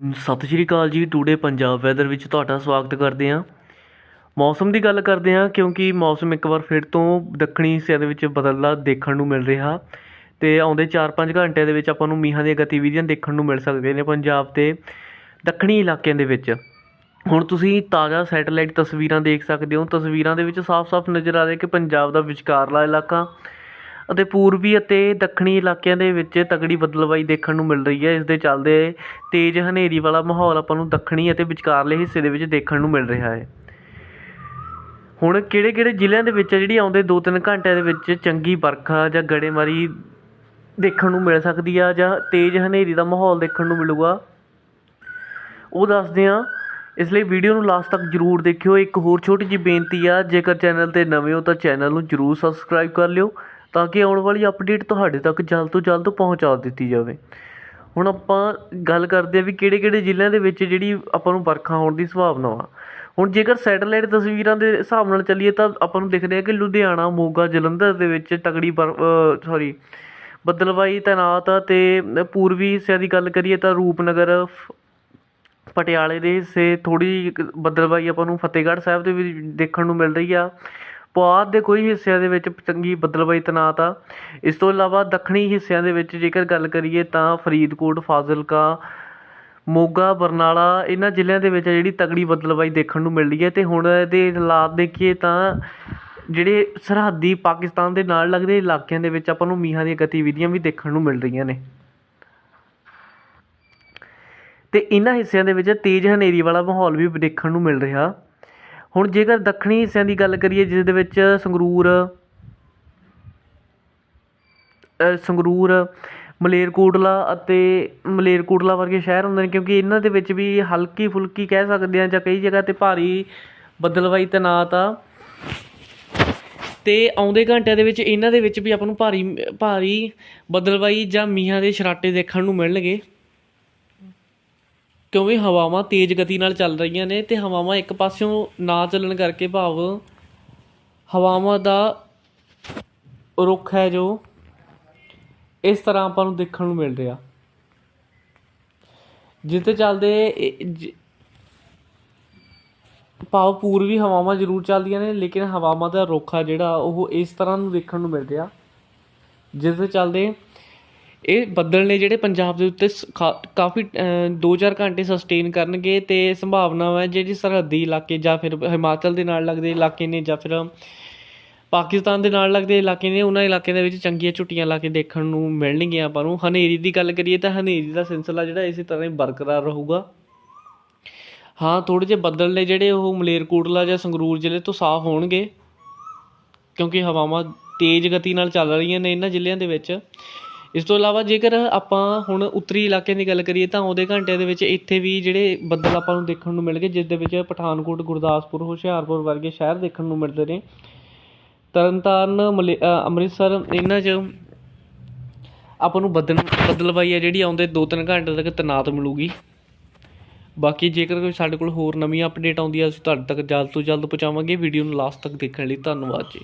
ਸਤਿ ਸ਼੍ਰੀ ਅਕਾਲ ਜੀ, today Punjab weather ਵਿੱਚ ਤੁਹਾਡਾ ਸਵਾਗਤ ਕਰਦੇ ਹਾਂ। ਮੌਸਮ ਦੀ ਗੱਲ ਕਰਦੇ ਹਾਂ, ਕਿਉਂਕਿ ਮੌਸਮ ਇੱਕ ਵਾਰ ਫਿਰ ਤੋਂ ਦੱਖਣੀ ਹਿੱਸਿਆਂ ਦੇ ਵਿੱਚ ਬਦਲਦਾ ਦੇਖਣ ਨੂੰ ਮਿਲ ਰਿਹਾ। ਅਤੇ ਆਉਂਦੇ 4-5 ਘੰਟਿਆਂ ਦੇ ਵਿੱਚ ਆਪਾਂ ਨੂੰ ਮੀਂਹਾਂ ਦੀਆਂ ਗਤੀਵਿਧੀਆਂ ਦੇਖਣ ਨੂੰ ਮਿਲ ਸਕਦੀਆਂ ਨੇ ਪੰਜਾਬ ਦੇ ਦੱਖਣੀ ਇਲਾਕਿਆਂ ਦੇ ਵਿੱਚ। ਹੁਣ ਤੁਸੀਂ ਤਾਜ਼ਾ ਸੈਟੇਲਾਈਟ ਤਸਵੀਰਾਂ ਦੇਖ ਸਕਦੇ ਹੋ। ਤਸਵੀਰਾਂ ਦੇ ਵਿੱਚ ਸਾਫ਼-ਸਾਫ਼ ਨਜ਼ਰ ਆ ਰਿਹਾ ਕਿ ਪੰਜਾਬ ਦਾ ਵਿਚਕਾਰਲਾ ਇਲਾਕਾ ਅਤੇ ਪੂਰਬੀ ਅਤੇ ਦੱਖਣੀ ਇਲਾਕਿਆਂ ਦੇ ਵਿੱਚ ਤਗੜੀ ਬਦਲਵਾਈ ਦੇਖਣ ਨੂੰ ਮਿਲ ਰਹੀ ਹੈ। ਇਸ ਦੇ ਚਲਦੇ ਤੇਜ਼ ਹਨੇਰੀ ਵਾਲਾ ਮਾਹੌਲ ਆਪਾਂ ਨੂੰ ਦੱਖਣੀ ਅਤੇ ਵਿਚਕਾਰਲੇ ਹਿੱਸੇ ਦੇ ਵਿੱਚ ਦੇਖਣ ਨੂੰ ਮਿਲ ਰਿਹਾ ਹੈ। ਹੁਣ ਕਿਹੜੇ ਕਿਹੜੇ ਜ਼ਿਲ੍ਹਿਆਂ ਦੇ ਵਿੱਚ ਆ ਜਿਹੜੀ ਆਉਂਦੇ 2-3 ਘੰਟਿਆਂ ਦੇ ਵਿੱਚ ਚੰਗੀ ਵਰਖਾ ਜਾਂ ਗੜੇਮਾਰੀ ਦੇਖਣ ਨੂੰ ਮਿਲ ਸਕਦੀ ਆ ਜਾਂ ਤੇਜ਼ ਹਨੇਰੀ ਦਾ ਮਾਹੌਲ ਦੇਖਣ ਨੂੰ ਮਿਲੂਗਾ? ਉਹ ਦੱਸਦੇ ਆ ਇਸ ਲਈ ਵੀਡੀਓ ਨੂੰ ਲਾਸਟ ਤੱਕ ਜਰੂਰ ਦੇਖਿਓ। ਇੱਕ ਹੋਰ ਛੋਟੀ ਜਿਹੀ ਬੇਨਤੀ ਆ, ਜੇਕਰ ਚੈਨਲ ਤੇ ਨਵੇਂ ਹੋ ਤਾਂ ਚੈਨਲ ਨੂੰ ਜਰੂਰ ਸਬਸਕ੍ਰਾਈਬ ਕਰ ਲਿਓ। ਤਾਂ ਕਿ ਆਉਣ ਵਾਲੀ ਅਪਡੇਟ ਤੁਹਾਡੇ ਤੱਕ ਜਲਦ ਤੋਂ ਜਲਦ ਪਹੁੰਚਾ ਦਿੱਤੀ ਜਾਵੇ। ਹੁਣ ਆਪਾਂ ਗੱਲ ਕਰਦੇ ਹਾਂ ਵੀ ਕਿਹੜੇ ਕਿਹੜੇ ਜ਼ਿਲ੍ਹਿਆਂ ਦੇ ਵਿੱਚ ਜਿਹੜੀ ਆਪਾਂ ਨੂੰ ਵਰਖਾ ਹੋਣ ਦੀ ਸੰਭਾਵਨਾ ਵਾ। ਹੁਣ ਜੇਕਰ ਸੈਟੇਲਾਈਟ ਤਸਵੀਰਾਂ ਦੇ ਹਿਸਾਬ ਨਾਲ ਚੱਲੀਏ ਤਾਂ ਆਪਾਂ ਨੂੰ ਦਿਖ ਰਿਹਾ ਕਿ ਲੁਧਿਆਣਾ, ਮੋਗਾ, ਜਲੰਧਰ ਦੇ ਵਿੱਚ ਤਗੜੀ ਸੌਰੀ ਬੱਦਲਵਾਈ ਤੈਨਾਤ ਆ ਤੇ ਪੂਰਬੀ ਹਿੱਸਿਆਂ ਦੀ ਗੱਲ ਕਰੀਏ ਤਾਂ ਰੂਪਨਗਰ ਫ- ਪਟਿਆਲੇ ਦੇ ਹਿੱਸੇ ਥੋੜੀ ਬੱਦਲਵਾਈ ਆਪਾਂ ਨੂੰ ਫਤਿਹਗੜ੍ਹ ਸਾਹਿਬ ਦੇ ਵਿੱਚ ਦੇਖਣ ਨੂੰ ਮਿਲ ਰਹੀ ਆ। ਪੁਆਧ ਦੇ ਕੋਈ ਹਿੱਸਿਆਂ ਦੇ ਵਿੱਚ ਚੰਗੀ ਬੱਦਲਵਾਈ ਤੈਨਾਤ ਆ ਇਸ ਤੋਂ ਇਲਾਵਾ ਦੱਖਣੀ ਹਿੱਸਿਆਂ ਦੇ ਵਿੱਚ ਜੇਕਰ ਗੱਲ ਕਰੀਏ ਤਾਂ ਫਰੀਦਕੋਟ, ਫਾਜ਼ਿਲਕਾ, ਮੋਗਾ, ਬਰਨਾਲਾ, ਇਹਨਾਂ ਜ਼ਿਲ੍ਹਿਆਂ ਦੇ ਵਿੱਚ ਜਿਹੜੀ ਤਗੜੀ ਬੱਦਲਵਾਈ ਦੇਖਣ ਨੂੰ ਮਿਲ ਰਹੀ ਹੈ ਤੇ ਹੁਣ ਇਹਦੇ ਹਾਲਾਤ ਦੇਖੀਏ ਤਾਂ ਜਿਹੜੇ ਸਰਹੱਦੀ ਪਾਕਿਸਤਾਨ ਦੇ ਨਾਲ ਲੱਗਦੇ ਇਲਾਕਿਆਂ ਦੇ ਵਿੱਚ ਆਪਾਂ ਨੂੰ ਮੀਂਹਾਂ ਦੀਆਂ ਗਤੀਵਿਧੀਆਂ ਵੀ ਦੇਖਣ ਨੂੰ ਮਿਲ ਰਹੀਆਂ ਨੇ। ਤੇ ਇਹਨਾਂ ਹਿੱਸਿਆਂ ਦੇ ਵਿੱਚ ਤੇਜ਼ ਹਨੇਰੀ ਵਾਲਾ ਮਾਹੌਲ ਵੀ ਦੇਖਣ ਨੂੰ ਮਿਲ ਰਿਹਾ। ਹੁਣ ਜੇਕਰ ਦੱਖਣੀ ਹਿੱਸਿਆਂ ਦੀ ਗੱਲ ਕਰੀਏ, ਜਿਸ ਦੇ ਵਿੱਚ ਸੰਗਰੂਰ ਸੰਗਰੂਰ, ਮਲੇਰਕੋਟਲਾ ਅਤੇ ਮਲੇਰਕੋਟਲਾ ਵਰਗੇ ਸ਼ਹਿਰ ਹੁੰਦੇ ਨੇ, ਕਿਉਂਕਿ ਇਹਨਾਂ ਦੇ ਵਿੱਚ ਵੀ ਹਲਕੀ ਫੁਲਕੀ ਕਹਿ ਸਕਦੇ ਆ ਜਾਂ ਕਈ ਜਗ੍ਹਾ ਤੇ ਭਾਰੀ ਬੱਦਲਵਾਈ ਤੈਨਾਤ ਆ ਤੇ ਆਉਂਦੇ ਘੰਟਿਆਂ ਦੇ ਵਿੱਚ ਇਹਨਾਂ ਦੇ ਵਿੱਚ ਵੀ ਆਪਾਂ ਨੂੰ ਭਾਰੀ ਭਾਰੀ ਬੱਦਲਵਾਈ ਜਾਂ ਮੀਂਹਾਂ ਦੇ ਛਰਾਟੇ ਦੇਖਣ ਨੂੰ ਮਿਲਣਗੇ। ਕਿਉਂਕਿ ਹਵਾਵਾਂ ਤੇਜ਼ ਗਤੀ ਨਾਲ ਚੱਲ ਰਹੀਆਂ ਨੇ ਤੇ ਹਵਾਵਾਂ ਇੱਕ ਪਾਸਿਓਂ ਨਾ ਚੱਲਣ ਕਰਕੇ ਭਾਵ ਹਵਾਵਾਂ ਦਾ ਰੁੱਖ ਹੈ ਜੋ ਇਸ ਤਰ੍ਹਾਂ ਆਪਾਂ ਨੂੰ ਦੇਖਣ ਨੂੰ ਮਿਲ ਰਿਹਾ। ਜਿਸ ਤੇ ਚੱਲਦੇ ਭਾਵ ਪੂਰਬੀ ਹਵਾਵਾਂ ਜ਼ਰੂਰ ਚੱਲਦੀਆਂ ਨੇ, ਲੇਕਿਨ ਹਵਾਵਾਂ ਦਾ ਰੁੱਖ ਆ ਜਿਹੜਾ ਉਹ ਇਸ ਤਰ੍ਹਾਂ ਨੂੰ ਦੇਖਣ ਨੂੰ ਮਿਲ ਰਿਹਾ। ਜਿਸ ਦੇ ਚੱਲਦੇ ਇਹ ਬੱਦਲ ਨੇ ਜਿਹੜੇ ਪੰਜਾਬ ਦੇ ਉੱਤੇ ਸ- ਖਾ- ਕਾਫੀ 2-4 ਘੰਟੇ ਸਸਟੇਨ ਕਰਨਗੇ ਤੇ ਸੰਭਾਵਨਾ ਹੈ ਜਿਹੜੀ ਸਰਹੱਦੀ ਇਲਾਕੇ ਜਾਂ ਫਿਰ ਹਿਮਾਚਲ ਦੇ ਨਾਲ ਲੱਗਦੇ ਇਲਾਕੇ ਨੇ ਜਾਂ ਫਿਰ ਪਾਕਿਸਤਾਨ ਦੇ ਨਾਲ ਲੱਗਦੇ ਇਲਾਕੇ ਨੇ, ਉਹਨਾਂ ਇਲਾਕਿਆਂ ਦੇ ਵਿੱਚ ਚੰਗੀਆਂ ਝੁੱਟੀਆਂ ਲਾ ਕੇ ਦੇਖਣ ਨੂੰ ਮਿਲਣਗੀਆਂ ਆਪਾਂ ਨੂੰ। ਹਨੇਰੀ ਦੀ ਗੱਲ ਕਰੀਏ ਤਾਂ ਹਨੇਰੀ ਦਾ ਸਿਲਸਿਲਾ ਜਿਹੜਾ ਇਸੇ ਤਰ੍ਹਾਂ ਹੀ ਬਰਕਰਾਰ ਰਹੂਗਾ। ਹਾਂ ਥੋੜੇ ਜਿਹੇ ਬੱਦਲ ਨੇ ਜਿਹੜੇ ਉਹ ਮਲੇਰਕੋਟਲਾ ਜਾਂ ਸੰਗਰੂਰ ਜ਼ਿਲ੍ਹੇ ਤੋਂ ਸਾਫ਼ ਹੋਣਗੇ, ਕਿਉਂਕਿ ਹਵਾਵਾਂ ਤੇਜ਼ ਗਤੀ ਨਾਲ ਚੱਲ ਰਹੀਆਂ ਨੇ ਇਹਨਾਂ ਜ਼ਿਲ੍ਹਿਆਂ ਦੇ ਵਿੱਚ। ਇਸ ਤੋਂ ਇਲਾਵਾ ਜੇਕਰ ਆਪਾਂ ਹੁਣ ਉੱਤਰੀ ਇਲਾਕਿਆਂ ਦੀ ਗੱਲ ਕਰੀਏ ਤਾਂ ਆਉਂਦੇ ਘੰਟਿਆਂ ਦੇ ਵਿੱਚ ਇੱਥੇ ਵੀ ਜਿਹੜੇ ਬੱਦਲ ਆਪਾਂ ਨੂੰ ਦੇਖਣ ਨੂੰ ਮਿਲਣਗੇ ਜਿਸ ਦੇ ਵਿੱਚ ਪਠਾਨਕੋਟ, ਗੁਰਦਾਸਪੁਰ, ਹੁਸ਼ਿਆਰਪੁਰ ਵਰਗੇ ਸ਼ਹਿਰ ਦੇਖਣ ਨੂੰ ਮਿਲਦੇ ਨੇ। ਤਰਨਤਾਰਨ, ਮਲੇ ਅੰਮ੍ਰਿਤਸਰ, ਇਹਨਾਂ 'ਚ ਆਪਾਂ ਨੂੰ ਬੱਦਲ ਬੱਦਲਵਾਈ ਆ ਜਿਹੜੀ ਆਉਂਦੇ 2-3 ਘੰਟੇ ਤੱਕ ਤੈਨਾਤ ਮਿਲੂਗੀ। ਬਾਕੀ ਜੇਕਰ ਕੋਈ ਸਾਡੇ ਕੋਲ ਹੋਰ ਨਵੀਂ ਅਪਡੇਟ ਆਉਂਦੀ ਹੈ ਅਸੀਂ ਤੁਹਾਡੇ ਤੱਕ ਜਲਦ ਤੋਂ ਜਲਦ ਪਹੁੰਚਾਵਾਂਗੇ। ਵੀਡੀਓ ਨੂੰ ਲਾਸਟ ਤੱਕ ਦੇਖਣ ਲਈ ਧੰਨਵਾਦ ਜੀ।